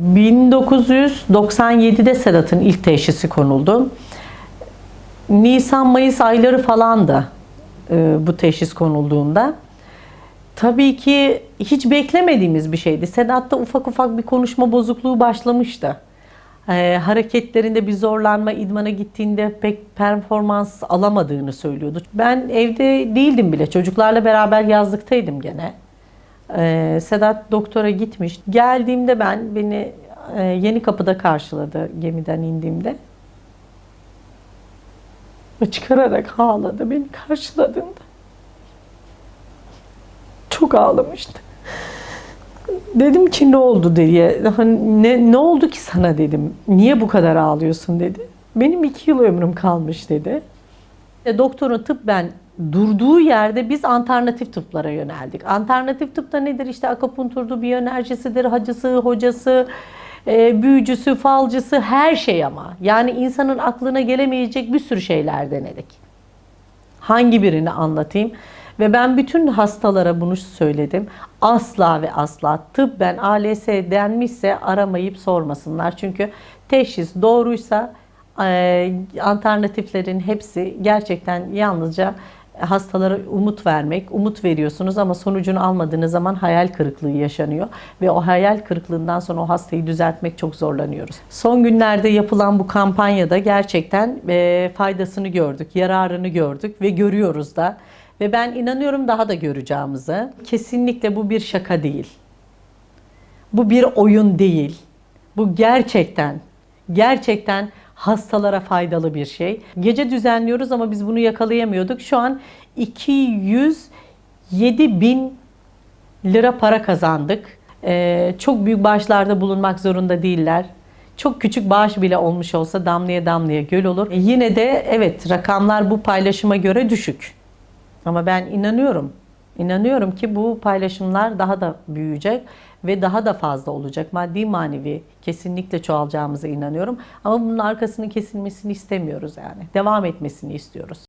1997'de Sedat'ın ilk teşhisi konuldu. Nisan-Mayıs ayları falandı e, bu teşhis konulduğunda. Tabii ki hiç beklemediğimiz bir şeydi. Sedat'ta ufak ufak bir konuşma bozukluğu başlamıştı. E, hareketlerinde bir zorlanma, idmana gittiğinde pek performans alamadığını söylüyordu. Ben evde değildim bile. Çocuklarla beraber yazlıktaydım gene. Ee, Sedat doktora gitmiş. Geldiğimde ben beni e, yeni kapıda karşıladı gemiden indiğimde. Çıkararak ağladı beni karşıladığında. Çok ağlamıştı. Dedim ki ne oldu diye. Hani ne, ne oldu ki sana dedim. Niye bu kadar ağlıyorsun dedi. Benim iki yıl ömrüm kalmış dedi. E, Doktorun tıbben durduğu yerde biz alternatif tıplara yöneldik. Alternatif tıpta nedir? İşte akupunkturdu, biyoenerjisidir, hacısı, hocası, e, büyücüsü, falcısı her şey ama. Yani insanın aklına gelemeyecek bir sürü şeyler denedik. Hangi birini anlatayım? Ve ben bütün hastalara bunu söyledim. Asla ve asla tıbben ALS denmişse aramayıp sormasınlar. Çünkü teşhis doğruysa e, alternatiflerin hepsi gerçekten yalnızca hastalara umut vermek, umut veriyorsunuz ama sonucunu almadığınız zaman hayal kırıklığı yaşanıyor ve o hayal kırıklığından sonra o hastayı düzeltmek çok zorlanıyoruz. Son günlerde yapılan bu kampanyada gerçekten e, faydasını gördük, yararını gördük ve görüyoruz da ve ben inanıyorum daha da göreceğimizi. Kesinlikle bu bir şaka değil. Bu bir oyun değil. Bu gerçekten gerçekten hastalara faydalı bir şey. Gece düzenliyoruz ama biz bunu yakalayamıyorduk. Şu an 207 bin lira para kazandık. Ee, çok büyük bağışlarda bulunmak zorunda değiller. Çok küçük bağış bile olmuş olsa damlaya damlaya göl olur. E, yine de evet rakamlar bu paylaşıma göre düşük. Ama ben inanıyorum. İnanıyorum ki bu paylaşımlar daha da büyüyecek ve daha da fazla olacak. Maddi manevi kesinlikle çoğalacağımıza inanıyorum. Ama bunun arkasının kesilmesini istemiyoruz yani. Devam etmesini istiyoruz.